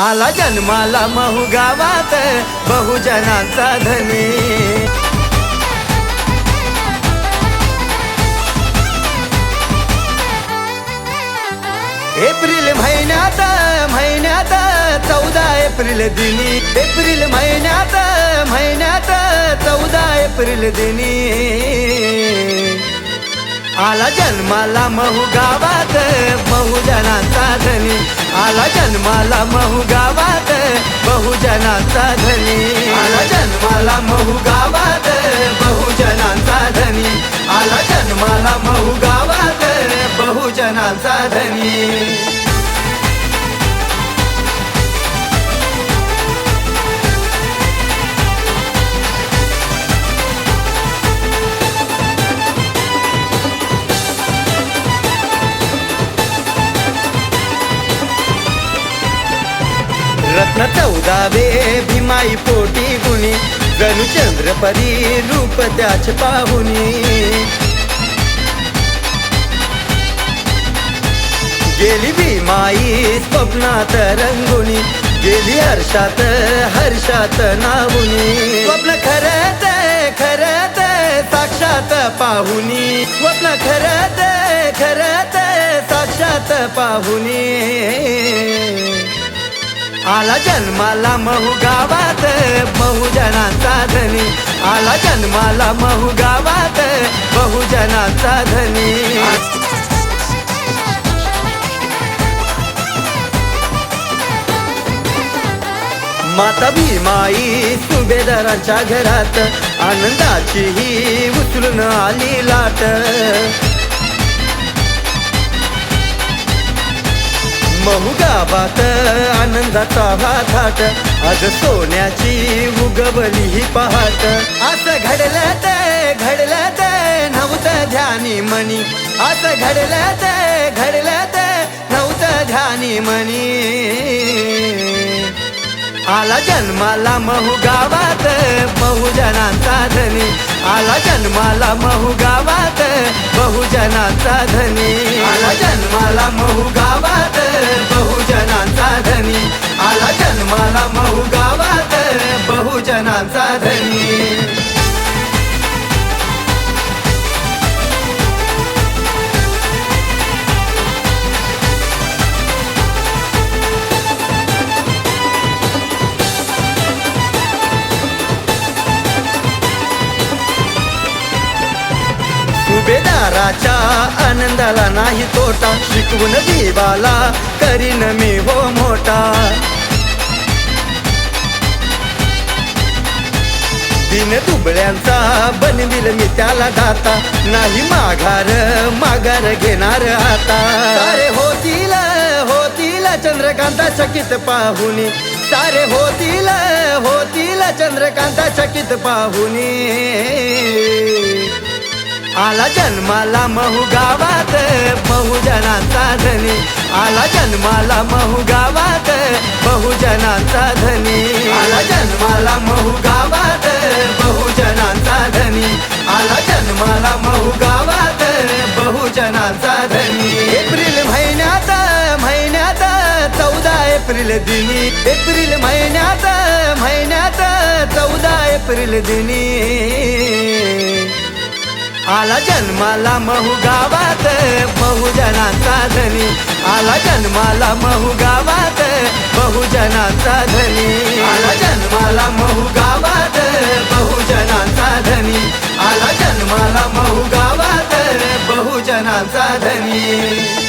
आला जन्माला महू गावात बहुजनांचा धनी. एप्रिल महिन्यात महिन्यात चौदा एप्रिल दिनी. एप्रिल महिन्यात महिन्यात चौदा एप्रिल दिनी. आला जन्माला महू गावात बहुजनांचा धनी. आला जन्माला महू गावात बहुजनाचा धनी. आला जन्माला महू गावात रत्न चौदावे भीमाई पोटी गुणी. जणू चंद्रपरी रूप त्याच पाहुनी गेली भीमाई स्वप्नात रंगुनी गेली हर्षात हर्षात नावुनी स्वप्न खरत खरत साक्षात पाहुनी स्वप्न खरत खरत साक्षात पाहुनी आला जन्माला महू गावात बहुजनाचा धनी. आला जन्माला महू गावात बहुजनाचा धनी. माता भीमाई सुभेदारांच्या घरात आनंदाची ही उचलून आली लाट. महू गावात आनंदाचा हा थाट आज सोन्याची उगवली ही पहाट. असं घडलं ते घडलं ते नव्हतं ध्यानी मनी. असं घडलं ते घडलं ते नव्हतं ध्यानी मनी. आला जन्माला महू गावात बहुजनांचा धनी. आला जन्माला महू गावात बहुजनांचा धनी. सुभेदाराच्या आनंदाला नाही तोटा. शिकवून देवाला करीन मी हो मोठा. दिन दुबळ्यांचा बनविल मी त्याला दाता. नाही माघार माघार घेणार आता. सारे होतील होतील चंद्रकांता चकित पाहुनी सारे होतील होतील चंद्रकांता चकित पाहुनी आला जन्माला महू गावात बहुजनांचा धनी. आला जन्माला महू गावात बहुजनांचा धनी. आला जन्माला महू गावात बहुजनांचा धनी. आला जन्माला महू गावात बहुजनांचा धनी. एप्रिल महिन्यात महिन्यात चौदा एप्रिल दिनी. एप्रिल महिन्यात महिन्यात चौदा एप्रिल दिनी. आला जन्माला महू गावात बहुजनाचा धनी. आला जन्माला महू गावात बहुजनाचा धनी. आला जन्माला महू गावात बहुजनाचा धनी. आला जन्माला महू गावात बहुजनाचा धनी.